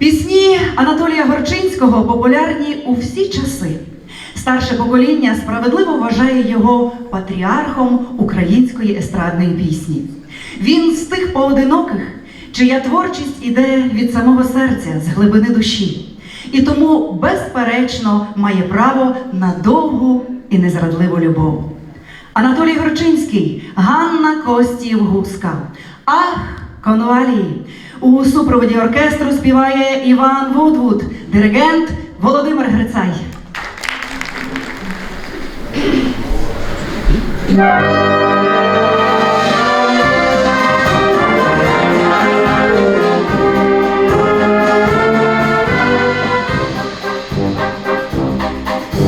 Пісні Анатолія Горчинського популярні у всі часи. Старше покоління справедливо вважає його патріархом української естрадної пісні. Він з тих поодиноких, чия творчість іде від самого серця, з глибини душі, і тому, безперечно, має право на довгу і незрадливу любов. Анатолій Горчинський, Ганна Костів Гуска. Ах, конвалії! У супроводі оркестру співає Іван Вудвуд, диригент Володимир Грицай.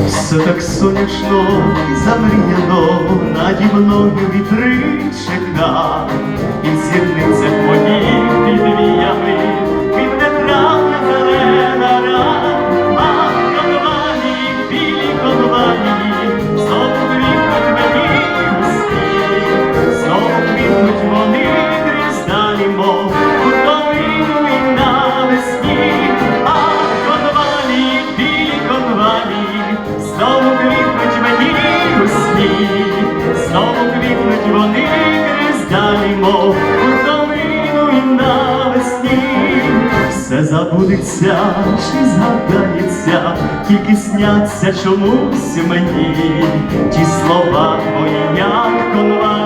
Все так сонячно і замріяно, наді мною вітри чека, забудеться, чи згадається, тільки сняться чомусь мені. Ті слова твої, як конвалії,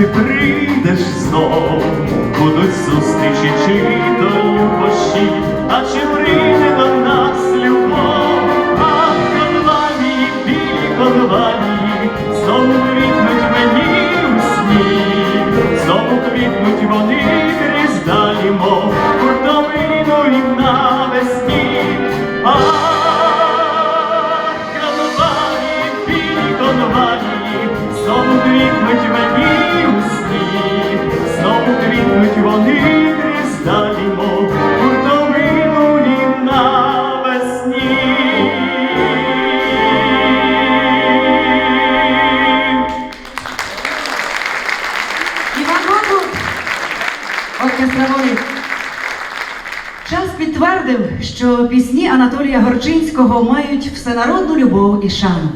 ти прийдеш знов. Будуть зустрічі волі. Час підтвердив, що пісні Анатолія Горчинського мають всенародну любов і шану.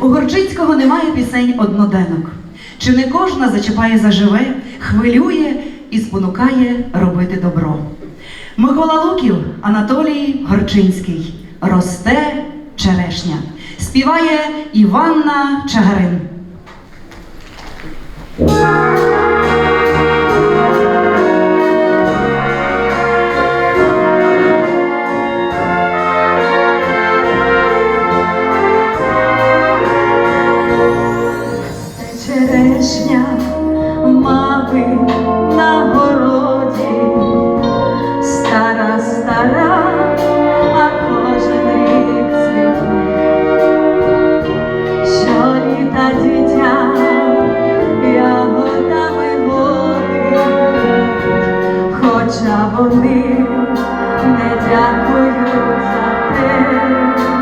У Горчинського немає пісень одноденок. Чи не кожна зачіпає заживе, хвилює і спонукає робити добро. Микола Луків, Анатолій Горчинський. Росте черешня. Співає Іванна Чагарин. Вони не дякують за те.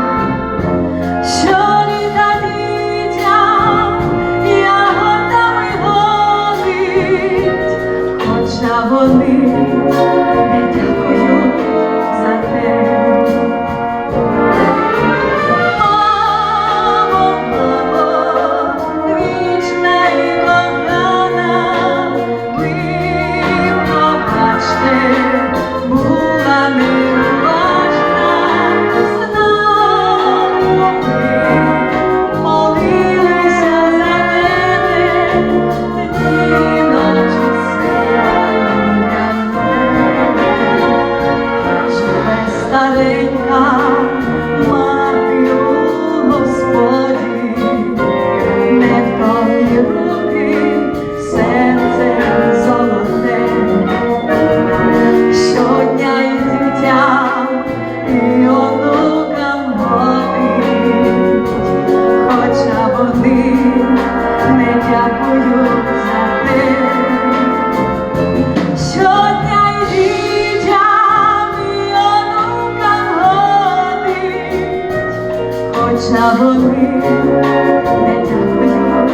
хоча вони не дякують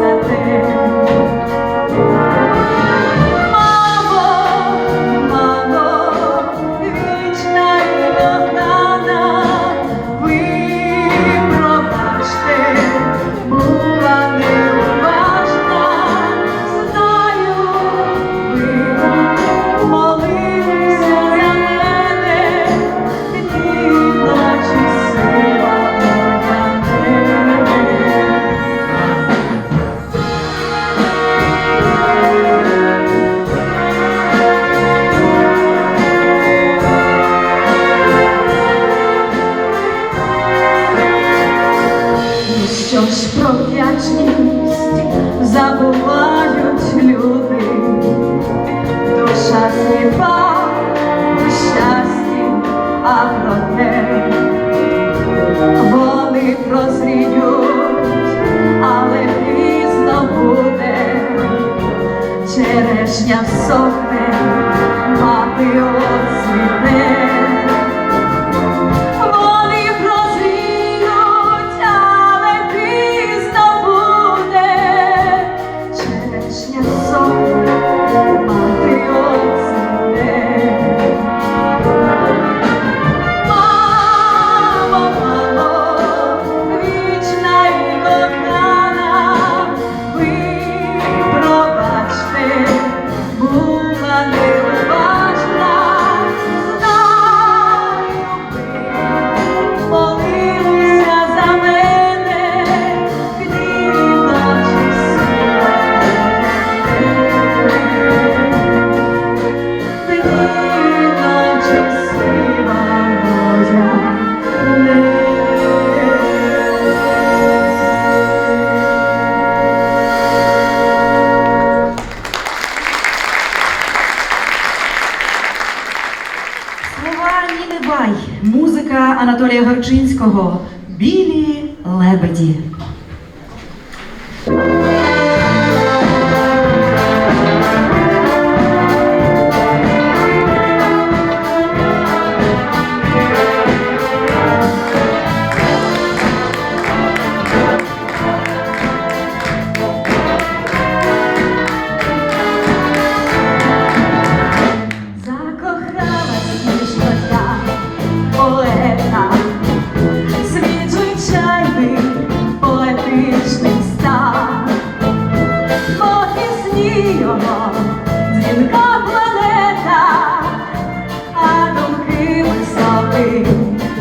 за те. Мамо, мамо, вічна і догнана, ви. te abençoe. лебеді.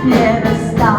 Невеста